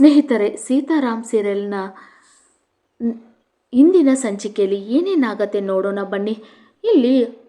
ಸ್ನೇಹಿತರೆ ಸೀತಾರಾಮ್ ಸೀರಿಯಲ್ನ ಇಂದಿನ ಸಂಚಿಕೆಯಲ್ಲಿ ಏನೇನಾಗತ್ತೆ ನೋಡೋಣ ಬನ್ನಿ. ಇಲ್ಲಿ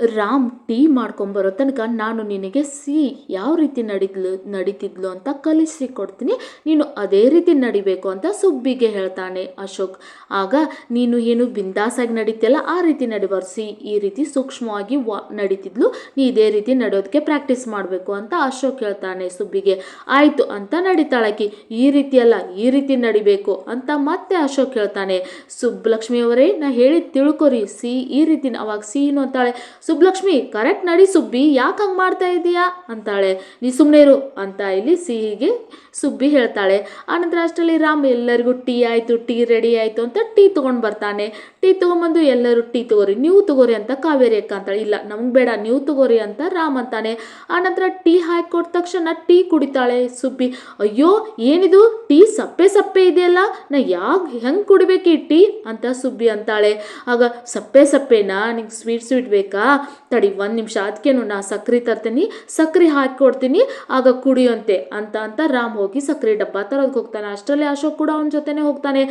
ರಾಮ್ ಟೀ ಮಾಡ್ಕೊಂಬರೋ ತನಕ ನಾನು ನಿನಗೆ ಸಿ, ಯಾವ ರೀತಿ ನಡಿದ್ಲು, ನಡೀತಿದ್ಲು ಅಂತ ಕಲಿಸಿ ಕೊಡ್ತೀನಿ. ನೀನು ಅದೇ ರೀತಿ ನಡಿಬೇಕು ಅಂತ ಸುಬ್ಬಿಗೆ ಹೇಳ್ತಾನೆ ಅಶೋಕ್. ಆಗ, ನೀನು ಏನು ಬಿಂದಾಸಾಗಿ ನಡೀತಿಯಲ್ಲ, ಆ ರೀತಿ ನಡಿಬಾರ್ದು. ಸಿ, ಈ ರೀತಿ ಸೂಕ್ಷ್ಮವಾಗಿ ವಾ, ನಡೀತಿದ್ಲು, ನೀ ಇದೇ ರೀತಿ ನಡೆಯೋದಕ್ಕೆ ಪ್ರಾಕ್ಟೀಸ್ ಮಾಡಬೇಕು ಅಂತ ಅಶೋಕ್ ಹೇಳ್ತಾನೆ ಸುಬ್ಬಿಗೆ. ಆಯಿತು ಅಂತ ನಡೀತಾಳಕಿ ಈ ರೀತಿಯಲ್ಲ ಈ ರೀತಿ ನಡಿಬೇಕು ಅಂತ ಮತ್ತೆ ಅಶೋಕ್ ಹೇಳ್ತಾನೆ. ಸುಬ್ಬಲಕ್ಷ್ಮಿಯವರೇ ನಾ ಹೇಳಿ ತಿಳ್ಕೊರಿ. ಸಿ, ಈ ರೀತಿ ಅವಾಗ ಸಿ ಏನು ಅಂತಾಳೆ? ಸುಬ್ಬಲಕ್ಷ್ಮಿ ಕರೆಕ್ಟ್ ನಡಿ ಸುಬ್ಬಿ, ಯಾಕೆ ಹಂಗೆ ಮಾಡ್ತಾ ಇದೀಯಾ ಅಂತಾಳೆ. ನೀ ಸುಮ್ಮನೆ ಇರು ಅಂತ ಇಲ್ಲಿ ಸಿಹಿಗೆ ಸುಬ್ಬಿ ಹೇಳ್ತಾಳೆ. ಆನಂತರ ಅಷ್ಟರಲ್ಲಿ ರಾಮ್, ಎಲ್ಲರಿಗೂ ಟೀ ಆಯಿತು, ಟೀ ರೆಡಿ ಆಯಿತು ಅಂತ ಟೀ ತೊಗೊಂಡು ಬರ್ತಾನೆ. ಟೀ ತೊಗೊಂಬಂದು ಎಲ್ಲರೂ ಟೀ ತಗೋರಿ, ನೀವು ತಗೋರಿ ಅಂತ ಕಾವೇರಿ ಅಕ್ಕ ಅಂತಾಳೆ. ಇಲ್ಲ, ನಮ್ಗೆ ಬೇಡ, ನೀವು ತಗೋರಿ ಅಂತ ರಾಮ್ ಅಂತಾನೆ. ಆನಂತರ ಟೀ ಹಾಕಿಕೊಟ್ಟ ತಕ್ಷಣ ಟೀ ಕುಡಿತಾಳೆ ಸುಬ್ಬಿ. ಅಯ್ಯೋ, ಏನಿದು? ಟೀ ಸಪ್ಪೆ ಸಪ್ಪೆ ಇದೆಯಲ್ಲ? ನಾ ಯಾಕೆ ಹೆಂಗೆ ಕುಡಿಬೇಕು ಈ ಟೀ? ಅಂತ ಸುಬ್ಬಿ ಅಂತಾಳೆ. ಆಗ, ಸಪ್ಪೆ ಸಪ್ಪೆನಾ? ನಿಂಗೆ ಸ್ವೀಟ್ ಸ್ವೀಟ್ ಬೇಕಾ? ತಡಿ, ಒಂದು ನಿಮಿಷ ಅದಕ್ಕೇನು ನಾ ಸಕ್ಕರೆ ತರ್ತೀನಿ ಸಕ್ಕರೆ ಹಾಕಿ ಕೊಡ್ತೀನಿ ಆಗ ಕುಡಿಯೋಂತೆ ಅಂತ ಅಂತ ರಾಮ್ ಹೋಗಿ ಸಕ್ರೆ ಡಬ್ಬ ತರೋದಕ್ಕೆ ಹೋಗ್ತಾನೆ. ಅಷ್ಟರಲ್ಲಿ ಅಶೋಕ್ ಕೂಡ ಅವನ ಜೊತೆನೆ ಹೋಗ್ತಾನೆ.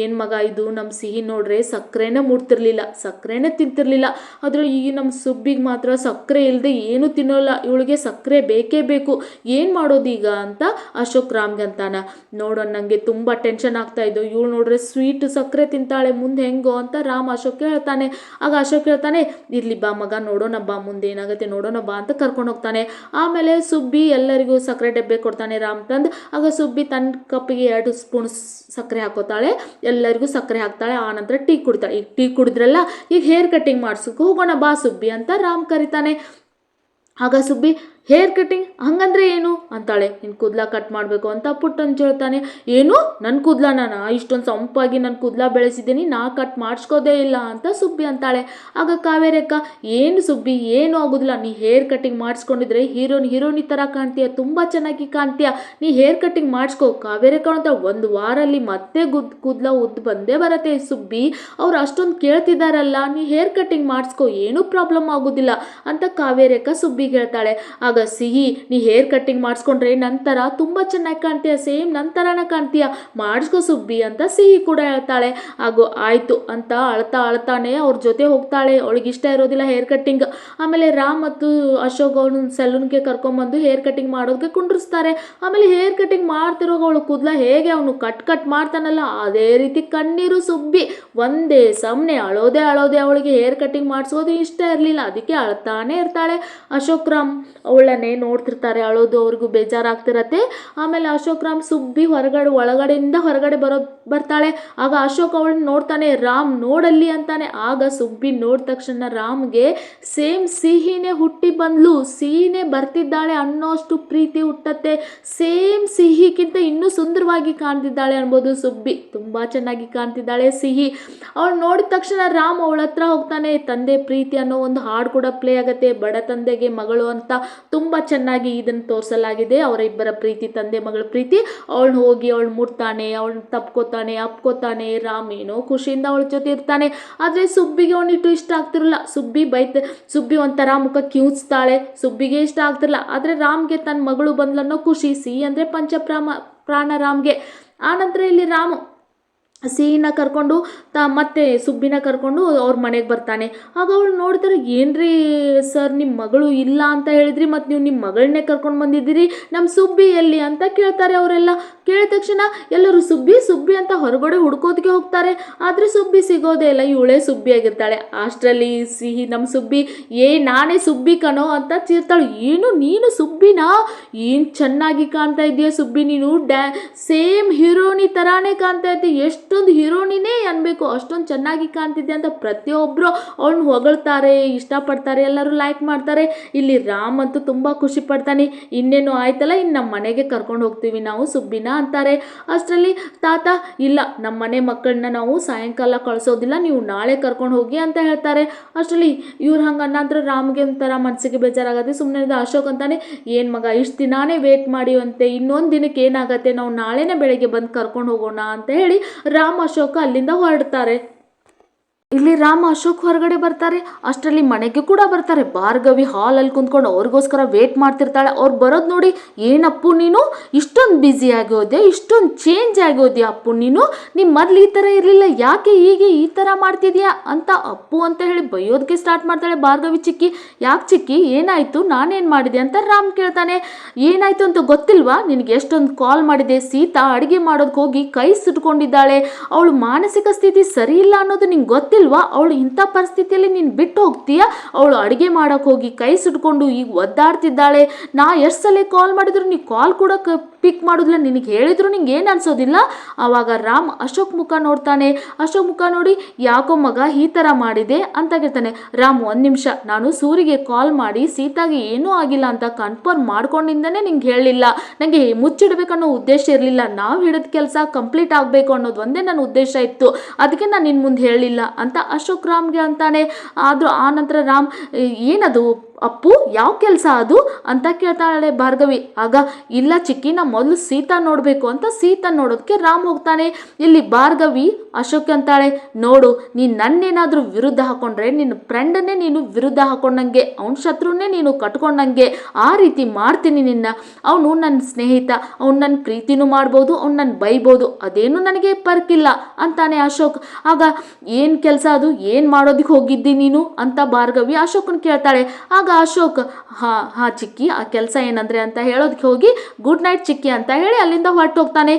ಏನು ಮಗ ಇದು ನಮ್ಮ ಸಿಹಿ ನೋಡ್ರೆ ಸಕ್ಕರೆನೇ ಮುಡ್ತಿರ್ಲಿಲ್ಲ ಸಕ್ಕರೆನೇ ತಿಂತಿರ್ಲಿಲ್ಲ. ಆದರೆ ಈ ನಮ್ಮ ಸುಬ್ಬಿಗೆ ಮಾತ್ರ ಸಕ್ಕರೆ ಇಲ್ಲದೆ ಏನು ತಿನ್ನೋಲ್ಲ, ಇವಳಿಗೆ ಸಕ್ಕರೆ ಬೇಕೇ ಬೇಕು. ಏನು ಮಾಡೋದೀಗ ಅಂತ ಅಶೋಕ್ ರಾಮ್ಗೆ ಅಂತಾನ. ನೋಡೋ ನನಗೆ ತುಂಬ ಟೆನ್ಷನ್ ಆಗ್ತಾ ಇದ್ದು ಇವಳು ನೋಡ್ರೆ ಸ್ವೀಟ್ ಸಕ್ಕರೆ ತಿಂತಾಳೆ, ಮುಂದೆ ಹೆಂಗೋ ಅಂತ ರಾಮ್ ಅಶೋಕ್ ಹೇಳ್ತಾನೆ. ಆಗ ಅಶೋಕ್ ಹೇಳ್ತಾನೆ, ಇರ್ಲಿ ಬಾ ಮಗ ನೋಡೋಣ ಬಾ, ಮುಂದೆ ಏನಾಗುತ್ತೆ ನೋಡೋಣ ಬಾ ಅಂತ ಕರ್ಕೊಂಡು ಹೋಗ್ತಾನೆ. ಆಮೇಲೆ ಸುಬ್ಬಿ ಎಲ್ಲರಿಗೂ ಸಕ್ಕರೆ ಡಬ್ಬೆ ಕೊಡ್ತಾನೆ ರಾಮ್ ತಂದು ಆಗ ಸುಬ್ಬಿ ತನ್ನ ಕಪ್ಪಿಗೆ ಎರಡು ಸ್ಪೂನ್ ಸಕ್ಕರೆ ಹಾಕೋತಾಳೆ. ಎಲ್ಲರಿಗೂ ಸಕ್ಕರೆ ಹಾಕ್ತಾಳೆ. ಆನಂತರ ಟೀ ಕುಡ್ತಾಳೆ ಈಗ ಟೀ ಕುಡಿದ್ರಲ್ಲ, ಈಗ ಹೇರ್ ಕಟಿಂಗ್ ಮಾಡಿಸೋಕೆ ಹೋಗೋಣ ಬಾ ಸುಬ್ಬಿ ಅಂತ ರಾಮ್ ಕರಿತಾನೆ. ಆಗ ಸುಬ್ಬಿ ಹೇರ್ ಕಟಿಂಗ್ ಹಂಗಂದ್ರೆ ಏನು? ಅಂತಾಳೆ. ನಿನ್ನ ಕೂದಲ ಕಟ್ ಮಾಡಬೇಕು ಅಂತ ಪುಟ್ಟನ್ ಹೇಳ್ತಾನೆ ಏನು? ನನ್ನ ಕೂದಲ ನಾನು? ಇಷ್ಟೊಂದು ಸಂಪಾಗಿ ನನ್ನ ಕೂದಲ ಬೆಳೆಸಿದ್ದೀನಿ, ನಾ ಕಟ್ ಮಾಡಿಸ್ಕೋದೇ ಇಲ್ಲ ಅಂತ ಸುಬ್ಬಿ ಅಂತಾಳೆ. ಆಗ ಕಾವೇರಕ್ಕ ಏನು ಸುಬ್ಬಿ? ಏನು ಆಗೋದಿಲ್ಲ. ನೀ ಹೇರ್ ಕಟಿಂಗ್ ಮಾಡಿಸ್ಕೊಂಡಿದ್ರೆ ಹೀರೋನ್ ಹೀರೋನಿ ಥರ ಕಾಣ್ತೀಯ? ತುಂಬ ಚೆನ್ನಾಗಿ ಕಾಣ್ತೀಯ. ನೀ ಹೇರ್ ಕಟಿಂಗ್ ಮಾಡಿಸ್ಕೋ. ಕಾವೇರಕ್ಕ ಅಂತ ಒಂದು ವಾರಲ್ಲಿ ಮತ್ತೆ ಗುದ್, ಕೂದಲ ಉದ್ದು ಬಂದೇ ಬರತ್ತೆ ಸುಬ್ಬಿ. ಅವ್ರು ಅಷ್ಟೊಂದು ಕೇಳ್ತಿದ್ದಾರಲ್ಲ ನೀ ಹೇರ್ ಕಟಿಂಗ್ ಮಾಡಿಸ್ಕೋ. ಏನೂ ಪ್ರಾಬ್ಲಮ್ ಆಗೋದಿಲ್ಲ ಅಂತ ಕಾವೇರಕ್ಕ ಸುಬ್ಬಿ ಹೇಳ್ತಾಳೆ. ಆಗ ಸಿಹಿ, ನೀ ಹೇರ್ ಕಟ್ಟಿಂಗ್ ಮಾಡಿಸ್ಕೊಂಡ್ರೆ ನಂತರ ತುಂಬ ಚೆನ್ನಾಗಿ ಕಾಣ್ತೀಯ, ಸೇಮ್ ನಂತರನ ಕಾಣ್ತೀಯ. ಮಾಡಿಸ್ಕೋ ಸುಬ್ಬಿ ಅಂತ ಸಿಹಿ ಕೂಡ ಹೇಳ್ತಾಳೆ. ಹಾಗೂ ಆಯಿತು ಅಂತ ಅಳ್ತಾ ಅಳ್ತಾನೆ ಅವ್ರ ಜೊತೆ ಹೋಗ್ತಾಳೆ. ಅವಳಿಗೆ ಇಷ್ಟ ಇರೋದಿಲ್ಲ ಹೇರ್ ಕಟ್ಟಿಂಗ್. ಆಮೇಲೆ ರಾಮ್ ಮತ್ತು ಅಶೋಕ್ ಅವನು ಸಲೂನ್ಗೆ ಕರ್ಕೊಂಬಂದು ಹೇರ್ ಕಟ್ಟಿಂಗ್ ಮಾಡೋದಕ್ಕೆ ಕುಂಡ್ರಿಸ್ತಾರೆ. ಆಮೇಲೆ ಹೇರ್ ಕಟ್ಟಿಂಗ್ ಮಾಡ್ತಿರೋ ಅವಳು ಕೂದಲ ಹೇಗೆ ಅವನು ಕಟ್ ಕಟ್ ಮಾಡ್ತಾನಲ್ಲ, ಅದೇ ರೀತಿ ಕಣ್ಣೀರು ಸುಬ್ಬಿ, ಒಂದೇ ಸಮನೆ ಅಳೋದೆ ಅಳೋದೆ ಅವಳಿಗೆ ಹೇರ್ ಕಟ್ಟಿಂಗ್ ಮಾಡಿಸೋದು ಇಷ್ಟ ಇರಲಿಲ್ಲ. ಅದಕ್ಕೆ ಅಳ್ತಾನೆ ಇರ್ತಾಳೆ ಅಶೋಕ್ ರಾಮ್. ಅವಳನ್ನೇ ನೋಡ್ತಿರ್ತಾರೆ ಅಳೋದು ಅವ್ರಿಗೂ ಬೇಜಾರಾಗ್ತಿರತ್ತೆ. ಆಮೇಲೆ ಅಶೋಕ್ ರಾಮ್ ಸುಬ್ಬಿ ಹೊರಗಡೆ ಒಳಗಡೆಯಿಂದ ಹೊರಗಡೆ ಬರೋ ಬರ್ತಾಳೆ. ಆಗ ಅಶೋಕ್ ಅವಳನ್ನ ನೋಡ್ತಾನೆ, ರಾಮ್ ನೋಡಲ್ಲಿ ಅಂತಾನೆ. ಆಗ ಸುಬ್ಬಿ ನೋಡಿದ ತಕ್ಷಣ ರಾಮ್ಗೆ, ಸೇಮ್ ಸಿಹಿನೇ ಹುಟ್ಟಿ ಬಂದ್ಲು, ಸಿಹಿನೇ ಬರ್ತಿದ್ದಾಳೆ ಅನ್ನೋಷ್ಟು ಪ್ರೀತಿ ಹುಟ್ಟತ್ತೆ. ಸೇಮ್ ಸಿಹಿಗಿಂತ ಇನ್ನೂ ಸುಂದರವಾಗಿ ಕಾಣ್ತಿದ್ದಾಳೆ ಅನ್ಬೋದು ಸುಬ್ಬಿ. ತುಂಬ ಚೆನ್ನಾಗಿ ಕಾಣ್ತಿದ್ದಾಳೆ ಸಿಹಿ. ಅವಳು ನೋಡಿದ ತಕ್ಷಣ ರಾಮ್ ಅವಳ ಹತ್ರ ಹೋಗ್ತಾನೆ, ತಂದೆ ಪ್ರೀತಿ ಅನ್ನೋ ಒಂದು ಹಾಡು ಕೂಡ ಪ್ಲೇ ಆಗುತ್ತೆ, ಬಡ ತಂದೆಗೆ ಮಗಳು ಅಂತ ತುಂಬ ಚೆನ್ನಾಗಿ ಇದನ್ನು ತೋರಿಸಲಾಗಿದೆ ಅವರ ಇಬ್ಬರ ಪ್ರೀತಿ, ತಂದೆ ಮಗಳ ಪ್ರೀತಿ. ಅವಳು ಹೋಗಿ ಅವಳು ಮುಟ್ತಾನೆ ಅವಳು ತಪ್ಕೋತಾನೆ. ಅಪ್ಕೋತಾನೆ ರಾಮ್ ಏನೋ ಖುಷಿಯಿಂದ ಅವಳ ಜೊತೆ ಇರ್ತಾನೆ. ಆದರೆ ಸುಬ್ಬಿಗೆ ಅವನಿಟ್ಟು ಇಷ್ಟ ಆಗ್ತಿರಲ್ಲ. ಸುಬ್ಬಿ ಬೈತ, ಸುಬ್ಬಿ ಒಂಥರ ಮುಖ ಕಿವುಚ್ತಾಳೆ. ಸುಬ್ಬಿಗೆ ಇಷ್ಟ ಆಗ್ತಿರಲ್ಲ. ಆದರೆ ರಾಮ್ಗೆ ತನ್ನ ಮಗಳು ಬಂದ್ಲನ್ನೋ ಖುಷಿ. ಸಿ ಅಂದರೆ ಪಂಚಪ್ರಾಮ, ಪ್ರಾಣ ರಾಮ್ಗೆ. ಆನಂತರ ಇಲ್ಲಿ ರಾಮ್. ಸಿಹಿನ ಕರ್ಕೊಂಡು ತ ಮತ್ತೆ ಸುಬ್ಬಿನ ಕರ್ಕೊಂಡು ಅವ್ರ ಮನೆಗೆ ಬರ್ತಾನೆ. ಆಗ ಅವಳು ನೋಡ್ತಾರೆ ಏನ್ರಿ ಸರ್ ನಿಮ್ಮ ಮಗಳು ಇಲ್ಲ ಅಂತ ಹೇಳಿದ್ರಿ, ಮತ್ತು ನೀವು ನಿಮ್ಮ ಮಗಳನ್ನೇ ಕರ್ಕೊಂಡು ಬಂದಿದ್ದೀರಿ ನಮ್ಮ ಸುಬ್ಬಿ ಎಲ್ಲಿ? ಅಂತ ಕೇಳ್ತಾರೆ ಅವರೆಲ್ಲ. ಕೇಳಿದ ತಕ್ಷಣ ಎಲ್ಲರೂ ಸುಬ್ಬಿ ಸುಬ್ಬಿ ಅಂತ ಹೊರಗಡೆ ಹುಡ್ಕೋದಕ್ಕೆ ಹೋಗ್ತಾರೆ. ಆದರೆ ಸುಬ್ಬಿ ಸಿಗೋದೇ ಇಲ್ಲ, ಇವಳೇ ಸುಬ್ಬಿ ಆಗಿರ್ತಾಳೆ ಅಷ್ಟರಲ್ಲಿ ಸಿಹಿ ನಮ್ಮ ಸುಬ್ಬಿ, ಏ, ನಾನೇ ಸುಬ್ಬಿ ಕಣೋ ಅಂತ ಚೀರ್ತಾಳೆ. ಏನು, ನೀನು ಸುಬ್ಬಿನಾ? ಏನು ಚೆನ್ನಾಗಿ ಕಾಣ್ತಾ ಇದೆಯಾ ಸುಬ್ಬಿ? ನೀನು ಡ್ಯಾ, ಸೇಮ್ ಹೀರೋನಿ ಥರಾನೇ ಕಾಣ್ತಾ ಇದ್ದೀಯ ಎಷ್ಟೊಂದು ಹೀರೋನಿನೇ ಅನ್ಬೇಕು, ಅಷ್ಟೊಂದು ಚೆನ್ನಾಗಿ ಕಾಣ್ತಿದ್ದೆ ಅಂತ ಪ್ರತಿಯೊಬ್ಬರು ಅವ್ನ ಹೊಗಳ್ತಾರೆ, ಇಷ್ಟಪಡ್ತಾರೆ, ಎಲ್ಲರೂ ಲೈಕ್ ಮಾಡ್ತಾರೆ. ಇಲ್ಲಿ ರಾಮ್ ಅಂತೂ ತುಂಬ ಖುಷಿ ಪಡ್ತಾನೆ. ಇನ್ನೇನು ಆಯ್ತಲ್ಲ ಇನ್ನು ನಮ್ಮ ಮನೆಗೆ ಕರ್ಕೊಂಡು ಹೋಗ್ತೀವಿ ನಾವು, ಸುಬ್ಬಿನ ಅಂತಾರೆ. ಅಷ್ಟರಲ್ಲಿ ತಾತ, ಇಲ್ಲ ನಮ್ಮ ಮನೆ ಮಕ್ಕಳನ್ನ ನಾವು ಸಾಯಂಕಾಲ ಕಳಿಸೋದಿಲ್ಲ, ನೀವು ನಾಳೆ ಕರ್ಕೊಂಡು ಹೋಗಿ ಅಂತ ಹೇಳ್ತಾರೆ. ಅಷ್ಟರಲ್ಲಿ ಇವ್ರು ಹಂಗೆ ಅನ್ನಂದ್ರೆ ರಾಮ್ಗೆ ಒಂಥರ ಮನಸ್ಸಿಗೆ ಬೇಜಾರಾಗತ್ತೆ. ಸುಮ್ಮನೆ ಅಶೋಕ್ ಅಂತಾನೆ, ಏನು ಮಗ, ಇಷ್ಟು ದಿನಾನೇ ವೇಟ್ ಮಾಡಿವಂತೆ ಇನ್ನೊಂದು ದಿನಕ್ಕೆ ಏನಾಗತ್ತೆ? ನಾವು ನಾಳೆನೇ ಬೆಳಗ್ಗೆ ಬಂದು ಕರ್ಕೊಂಡು ಹೋಗೋಣ ಅಂತ ಹೇಳಿ ರಾಮ್ ಅಶೋಕ ಅಲ್ಲಿಂದ ಹೊರಡ್ತಾರೆ. ಇಲ್ಲಿ ರಾಮ ಅಶೋಕ್ ಹೊರಗಡೆ ಬರ್ತಾರೆ. ಅಷ್ಟರಲ್ಲಿ ಮನೆಗೆ ಕೂಡ ಬರ್ತಾರೆ. ಭಾರ್ಗವಿ ಹಾಲಲ್ಲಿ ಕುಂತ್ಕೊಂಡು ಅವ್ರಿಗೋಸ್ಕರ ವೇಟ್ ಮಾಡ್ತಿರ್ತಾಳೆ. ಅವ್ರು ಬರೋದು ನೋಡಿ, ಏನಪ್ಪು ನೀನು? ಇಷ್ಟೊಂದು ಬ್ಯುಸಿ ಆಗೋದೆ ಇಷ್ಟೊಂದು ಚೇಂಜ್ ಆಗಿ ಹೋದ್ಯಾ ಅಪ್ಪು ನೀನು? ನಿಮ್ಮ ಮೊದಲು ಈ ಥರ ಇರಲಿಲ್ಲ. ಯಾಕೆ ಹೀಗೆ ಈ ಥರ ಮಾಡ್ತಿದ್ಯಾ? ಅಂತ ಅಪ್ಪು ಅಂತ ಹೇಳಿ ಬೈಯೋದಕ್ಕೆ ಸ್ಟಾರ್ಟ್ ಮಾಡ್ತಾಳೆ ಭಾರ್ಗವಿ ಚಿಕ್ಕಿ. ಯಾಕೆ ಚಿಕ್ಕಿ? ಏನಾಯಿತು? ನಾನೇನು ಮಾಡಿದೆ? ಅಂತ ರಾಮ್ ಕೇಳ್ತಾನೆ. ಏನಾಯಿತು ಅಂತ ಗೊತ್ತಿಲ್ವಾ? ನಿನಗೆ ಎಷ್ಟೊಂದು ಕಾಲ್ ಮಾಡಿದೆ. ಸೀತಾ ಅಡುಗೆ ಮಾಡೋದಕ್ಕೆ ಹೋಗಿ ಕೈ ಸುಟ್ಕೊಂಡಿದ್ದಾಳೆ. ಅವಳು ಮಾನಸಿಕ ಸ್ಥಿತಿ ಸರಿ ಇಲ್ಲ ಅನ್ನೋದು ನಿಂಗೆ ಗೊತ್ತಿಲ್ವಾ? ಅವಳು ಇಂಥ ಪರಿಸ್ಥಿತಿಯಲ್ಲಿ ನೀನು ಬಿಟ್ಟು ಹೋಗ್ತೀಯ? ಅವಳು ಅಡುಗೆ ಮಾಡೋಕೆ ಹೋಗಿ ಕೈ ಸುಟ್ಕೊಂಡು ಈಗ ಒದ್ದಾಡ್ತಿದ್ದಾಳೆ. ನಾ ಎಷ್ಟು ಸಲ ಕಾಲ್ ಮಾಡಿದ್ರು ನೀ ಕಾಲ್ ಕೂಡ ಪಿಕ್ ಮಾಡೋದಿಲ್ಲ, ನಿನಗೆ ಹೇಳಿದ್ರು ನಿಂಗೆ ಏನು ಅನ್ಸೋದಿಲ್ಲ. ಆವಾಗ ರಾಮ್ ಅಶೋಕ್ ಮುಖ ನೋಡ್ತಾನೆ. ಅಶೋಕ್ ಮುಖ ನೋಡಿ ಯಾಕೋ ಮಗ ಈ ಥರ ಮಾಡಿದೆ ಅಂತ ಕೇಳ್ತಾನೆ ರಾಮ್ ಒಂದು ನಿಮಿಷ, ನಾನು ಸೂರಿಗೆ ಕಾಲ್ ಮಾಡಿ ಸೀತಾಗೆ ಏನೂ ಆಗಿಲ್ಲ ಅಂತ ಕನ್ಫರ್ಮ್ ಮಾಡ್ಕೊಂಡಿಂದನೇ ನಿಂಗೆ ಹೇಳಲಿಲ್ಲ ನನಗೆ ಮುಚ್ಚಿಡಬೇಕನ್ನೋ ಉದ್ದೇಶ ಇರಲಿಲ್ಲ. ನಾವು ಹಿಡಿದ ಕೆಲಸ ಕಂಪ್ಲೀಟ್ ಆಗಬೇಕು ಅನ್ನೋದು ಒಂದೇ ನನ್ನ ಉದ್ದೇಶ ಇತ್ತು. ಅದಕ್ಕೆ ನಾನು ನಿನ್ನ ಮುಂದೆ ಹೇಳಲಿಲ್ಲ ಅಂತ ಅಶೋಕ್ ರಾಮ್ಗೆ ಅಂತಾನೆ. ಆದರೂ ಆ ನಂತರ ರಾಮ್ ಏನದು? ಅಪ್ಪು, ಯಾವ ಕೆಲಸ ಅದು? ಅಂತ ಕೇಳ್ತಾಳೆ ಭಾರ್ಗವಿ. ಆಗ, ಇಲ್ಲ ಚಿಕ್ಕಿ, ನಾ ಮೊದಲು ಸೀತಾ ನೋಡಬೇಕು ಅಂತ ಸೀತಾ ನೋಡೋದಕ್ಕೆ ರಾಮ್ ಹೋಗ್ತಾನೆ. ಇಲ್ಲಿ ಭಾರ್ಗವಿ, ಅಶೋಕ್ ಅಂತಾಳೆ, ನೋಡು, ನೀನು ನನ್ನೇನಾದರೂ ವಿರುದ್ಧ ಹಾಕೊಂಡ್ರೆ ನಿನ್ನ ಫ್ರೆಂಡನ್ನೇ ನೀನು ವಿರುದ್ಧ ಹಾಕೊಂಡಂಗೆ, ಅವನ ಶತ್ರುನೇ ನೀನು ಕಟ್ಕೊಂಡಂಗೆ, ಆ ರೀತಿ ಮಾಡ್ತೀನಿ ನಿನ್ನ. ಅವನು ನನ್ನ ಸ್ನೇಹಿತ, ಅವ್ನು ನನ್ನ ಪ್ರೀತಿನೂ ಮಾಡ್ಬೋದು, ಅವ್ನು ನನ್ನ ಬೈಬೋದು, ಅದೇನು ನನಗೆ ಪರ್ಕಿಲ್ಲ ಅಂತಾನೆ ಅಶೋಕ್. ಆಗ, ಏನು ಕೆಲಸ ಅದು? ಏನು ಮಾಡೋದಕ್ಕೆ ಹೋಗಿದ್ದಿ ನೀನು? ಅಂತ ಭಾರ್ಗವಿ ಅಶೋಕನ ಕೇಳ್ತಾಳೆ. ಆಗ ಅಶೋಕ್, ಹಾ ಹಾ ಚಿಕ್ಕಿ, ಆ ಕೆಲಸ ಏನಂದ್ರೆ ಅಂತ ಹೇಳೋದಕ್ಕೆ ಹೋಗಿ, ಗುಡ್ ನೈಟ್ ಚಿಕ್ಕಿ ಅಂತ ಹೇಳಿ ಅಲ್ಲಿಂದ ಹೊರಟು ಹೋಗ್ತಾನೆ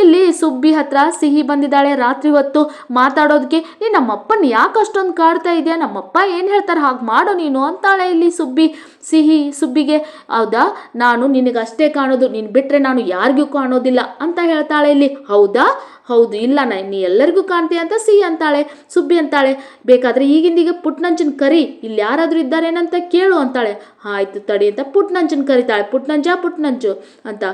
ಇಲ್ಲಿ ಸುಬ್ಬಿ ಹತ್ರ ಸಿಹಿ ಬಂದಿದ್ದಾಳೆ. ರಾತ್ರಿ ಹೊತ್ತು ಮಾತಾಡೋದಕ್ಕೆ ನೀ ನಮ್ಮಪ್ಪನ ಯಾಕೆ ಅಷ್ಟೊಂದು ಕಾಡ್ತಾ ಇದೆಯಾ? ನಮ್ಮಪ್ಪ ಏನು ಹೇಳ್ತಾರೆ? ಹಾಗೆ ಮಾಡು ನೀನು ಅಂತಾಳೆ ಇಲ್ಲಿ ಸುಬ್ಬಿ. ಸಿಹಿ ಸುಬ್ಬಿಗೆ, ಹೌದಾ? ನಾನು ನಿನಗಷ್ಟೇ ಕಾಣೋದು. ನೀನು ಬಿಟ್ಟರೆ ನಾನು ಯಾರಿಗೂ ಕಾಣೋದಿಲ್ಲ ಅಂತ ಹೇಳ್ತಾಳೆ ಇಲ್ಲಿ. ಹೌದಾ? ಹೌದು, ಇಲ್ಲ, ನಾ ಎಲ್ಲರಿಗೂ ಕಾಣ್ತೀಯ ಅಂತ ಸಿಹಿ ಅಂತಾಳೆ. ಸುಬ್ಬಿ ಅಂತಾಳೆ, ಬೇಕಾದರೆ ಈಗಿಂದೀಗ ಪುಟ್ನಂಚನ್ ಕರಿ. ಇಲ್ಲಿ ಯಾರಾದರೂ ಇದ್ದಾರೇನಂತ ಕೇಳು ಅಂತಾಳೆ. ಆಯ್ತು ತಡಿ ಅಂತ ಪುಟ್ನಂಚನ್ ಕರಿತಾಳೆ. ಪುಟ್ನಂಜ ಪುಟ್ನಂಚು ಅಂತ.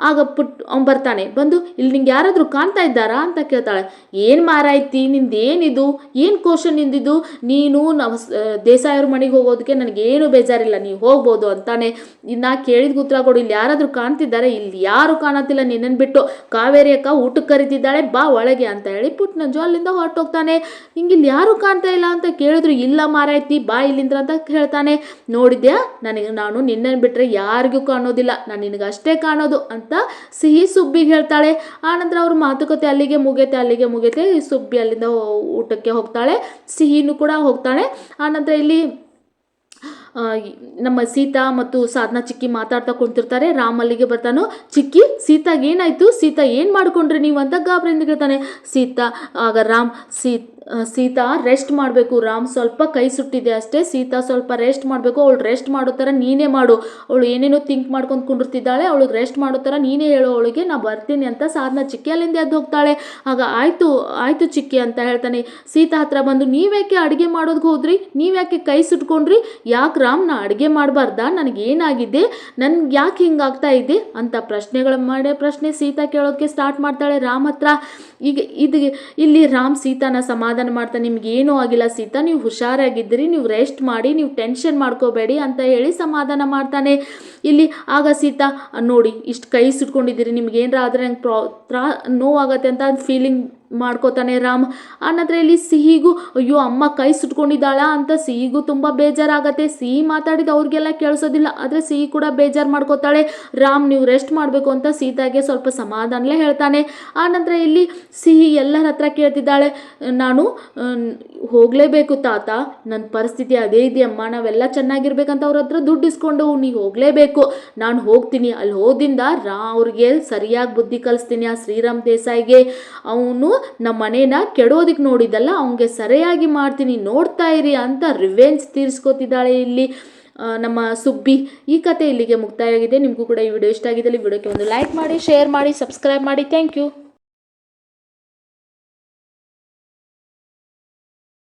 ಆಗ ಪುಟ್ ಅವ್ನು ಬರ್ತಾನೆ. ಬಂದು, ಇಲ್ಲಿ ನಿಂಗೆ ಯಾರಾದರೂ ಕಾಣ್ತಾ ಇದ್ದಾರಾ? ಅಂತ ಕೇಳ್ತಾಳೆ. ಏನು ಮಾರಾಯ್ತಿ? ನಿಂದು ಏನಿದು? ಏನು ಕ್ವಶನ್ ನಿಂದಿದ್ದು? ನೀನು ನಾವು ದೇಸಾಯವ್ರ ಮನೆಗೆ ಹೋಗೋದಕ್ಕೆ ನನಗೇನು ಬೇಜಾರಿಲ್ಲ. ನೀವು ಹೋಗ್ಬೋದು ಅಂತಾನೆ. ಇನ್ನು ಕೇಳಿದ ಉತ್ತರ ಕೊಡು. ಇಲ್ಲಿ ಯಾರಾದರೂ ಕಾಣ್ತಿದ್ದಾರೆ? ಇಲ್ಲಿ ಯಾರು ಕಾಣತ್ತಿಲ್ಲ ನಿನ್ನನ್ನು ಬಿಟ್ಟು. ಕಾವೇರಿ ಅಕ್ಕ ಊಟಕ್ಕೆ ಕರಿತಿದ್ದಾಳೆ. ಬಾ ಒಳಗೆ ಅಂತ ಹೇಳಿ ಪುಟ್ನಂಜು ಅಲ್ಲಿಂದ ಹೊರಟೋಗ್ತಾನೆ. ಹಿಂಗೆ ಇಲ್ಲಿ ಯಾರು ಕಾಣ್ತಾ ಇಲ್ಲ ಅಂತ ಕೇಳಿದ್ರು. ಇಲ್ಲ ಮಾರಾಯ್ತಿ. ಬಾ ಇಲ್ಲಿಂದ ಅಂತ ಹೇಳ್ತಾನೆ. ನೋಡಿದ್ಯಾ? ನನಗೆ, ನಾನು ನಿನ್ನನ್ನು ಬಿಟ್ಟರೆ ಯಾರಿಗೂ ಕಾಣೋದಿಲ್ಲ. ನಾನು ನಿನಗೆ ಅಷ್ಟೇ ಕಾಣೋದು. ಅಂತ ಸಿಹಿ ಸುಬ್ಬಿಗೆ ಹೇಳ್ತಾಳೆ. ಆನಂತರ ಅವ್ರ ಮಾತುಕತೆ ಅಲ್ಲಿಗೆ ಮುಗಿಯುತ್ತೆ ಅಲ್ಲಿಗೆ ಮುಗಿಯುತ್ತೆ. ಸುಬ್ಬಿ ಅಲ್ಲಿಂದ ಊಟಕ್ಕೆ ಹೋಗ್ತಾಳೆ. ಸಿಹಿನೂ ಕೂಡ ಹೋಗ್ತಾಳೆ. ಆನಂತರ ಇಲ್ಲಿ ನಮ್ಮ ಸೀತಾ ಮತ್ತು ಸಾಧನಾ ಚಿಕ್ಕಿ ಮಾತಾಡ್ತಾ ಕುಂತಿರ್ತಾರೆ. ರಾಮ್ ಅಲ್ಲಿಗೆ ಬರ್ತಾನೋ. ಚಿಕ್ಕಿ ಸೀತಾಗೆ ಏನಾಯ್ತು? ಸೀತಾ ಏನು ಮಾಡ್ಕೊಂಡ್ರಿ ನೀವು ಅಂತ ಗಾಬರಿಯಿಂದ ಕೇಳ್ತಾನೆ. ಸೀತಾ, ಆಗ ರಾಮ್, ಸೀ ಸೀತಾ ರೆಸ್ಟ್ ಮಾಡಬೇಕು. ರಾಮ್ ಸ್ವಲ್ಪ ಕೈ ಸುಟ್ಟಿದೆ ಅಷ್ಟೇ. ಸೀತಾ ಸ್ವಲ್ಪ ರೆಸ್ಟ್ ಮಾಡಬೇಕು. ಅವಳು ರೆಸ್ಟ್ ಮಾಡೋ ಥರ ನೀನೇ ಮಾಡು. ಅವಳು ಏನೇನೋ ಥಿಂಕ್ ಮಾಡ್ಕೊಂಡು ಕುಂಡಿರ್ತಿದ್ದಾಳೆ. ಅವಳಿಗೆ ರೆಸ್ಟ್ ಮಾಡೋ ಥರ ನೀನೇ ಹೇಳು. ಅವಳಿಗೆ ನಾ ಬರ್ತೀನಿ ಅಂತ ಸಾಧನ ಚಿಕ್ಕಿ ಅಲ್ಲಿಂದ ಎದ್ದು ಹೋಗ್ತಾಳೆ. ಆಗ ಆಯಿತು ಆಯಿತು ಚಿಕ್ಕಿ ಅಂತ ಹೇಳ್ತಾನೆ. ಸೀತಾ ಹತ್ರ ಬಂದು, ನೀವ್ಯಾಕೆ ಅಡುಗೆ ಮಾಡೋದಕ್ಕೆ ಹೋದ್ರಿ? ನೀವ್ಯಾಕೆ ಕೈ ಸುಟ್ಕೊಂಡ್ರಿ? ಯಾಕೆ ರಾಮ್ ನಾ ಅಡುಗೆ ಮಾಡಬಾರ್ದಾ? ನನಗೇನಾಗಿದೆ ನನ್ಗೆ ಯಾಕೆ ಹಿಂಗಾಗ್ತಾ ಇದೆ? ಅಂತ ಪ್ರಶ್ನೆಗಳ ಮಾಡೇ ಪ್ರಶ್ನೆ ಸೀತಾ ಕೇಳೋಕ್ಕೆ ಸ್ಟಾರ್ಟ್ ಮಾಡ್ತಾಳೆ ರಾಮ್ ಹತ್ರ. ಈಗ ಇದು ಇಲ್ಲಿ ರಾಮ್ ಸೀತಾನ ಸಮಾಧಾನ ಮಾಡ್ತಾ, ನಿಮ್ಗೆ ಏನೂ ಆಗಿಲ್ಲ ಸೀತಾ, ನೀವು ಹುಷಾರಾಗಿದ್ದೀರಿ, ನೀವು ರೆಸ್ಟ್ ಮಾಡಿ, ನೀವು ಟೆನ್ಷನ್ ಮಾಡ್ಕೋಬೇಡಿ ಅಂತ ಹೇಳಿ ಸಮಾಧಾನ ಮಾಡ್ತಾನೆ. ಇಲ್ಲಿ ಆಗ ಸೀತಾ, ನೋಡಿ, ಇಷ್ಟು ಕೈ ಸುಟ್ಕೊಂಡಿದ್ದೀರಿ, ನಿಮ್ಗೆ ಏನಾರ ಆದರೆ ನಂಗೆ ಪ್ರಾ, ತ್ರಾ, ನೋವಾಗತ್ತೆ ಅಂತ ಫೀಲಿಂಗ್ ಮಾಡ್ಕೋತಾನೆ ರಾಮ್. ಆನಂತರ ಇಲ್ಲಿ ಸಿಹಿಗೂ, ಅಯ್ಯೋ, ಅಮ್ಮ ಕೈ ಸುಟ್ಕೊಂಡಿದ್ದಾಳ ಅಂತ ಸಿಹಿಗೂ ತುಂಬ ಬೇಜಾರಾಗತ್ತೆ. ಸಿಹಿ ಮಾತಾಡಿದ ಅವ್ರಿಗೆಲ್ಲ ಕೇಳಿಸೋದಿಲ್ಲ, ಆದರೆ ಸಿಹಿ ಕೂಡ ಬೇಜಾರು ಮಾಡ್ಕೋತಾಳೆ. ರಾಮ್, ನೀವು ರೆಸ್ಟ್ ಮಾಡಬೇಕು ಅಂತ ಸೀತಾಗೆ ಸ್ವಲ್ಪ ಸಮಾಧಾನಲೇ ಹೇಳ್ತಾನೆ. ಆನಂತರ ಇಲ್ಲಿ ಸಿಹಿ ಎಲ್ಲರ ಹತ್ರ ಕೇಳ್ತಿದ್ದಾಳೆ, ನಾನು ಹೋಗಲೇಬೇಕು ತಾತ. ನನ್ನ ಪರಿಸ್ಥಿತಿ ಅದೇ ಇದೆಯಮ್ಮ. ನಾವೆಲ್ಲ ಚೆನ್ನಾಗಿರ್ಬೇಕಂತ ಅವ್ರ ಹತ್ರ ದುಡ್ಡು ಇಸ್ಕೊಂಡು ನೀ ಹೋಗಲೇಬೇಕು. ನಾನು ಹೋಗ್ತೀನಿ. ಅಲ್ಲಿ ಹೋದಿಂದ ರಾ, ಅವ್ರಿಗೆ ಸರಿಯಾಗಿ ಬುದ್ಧಿ ಕಲಿಸ್ತೀನಿ ಆ ಶ್ರೀರಾಮ್ ದೇಸಾಯಿಗೆ. ಅವನು ನಮ್ಮ ಮನೇನ ಕೆಡೋದಕ್ಕೆ ನೋಡಿದಲ್ಲ ಅವನಿಗೆ ಸರಿಯಾಗಿ ಮಾಡ್ತೀನಿ, ನೋಡ್ತಾ ಇರಿ ಅಂತ ರಿವೆಂಜ್ ತೀರಿಸ್ಕೊತಿದ್ದಾಳೆ ಇಲ್ಲಿ ನಮ್ಮ ಸುಬ್ಬಿ. ಈ ಕತೆ ಇಲ್ಲಿಗೆ ಮುಕ್ತಾಯ ಆಗಿದೆ ನಿಮಗೂ ಕೂಡ ಈ ವಿಡಿಯೋ ಇಷ್ಟ ಆಗಿದ್ದಲ್ಲಿ ವಿಡಿಯೋಕ್ಕೆ ಒಂದು ಲೈಕ್ ಮಾಡಿ ಶೇರ್ ಮಾಡಿ ಸಬ್ಸ್ಕ್ರೈಬ್ ಮಾಡಿ. Thank you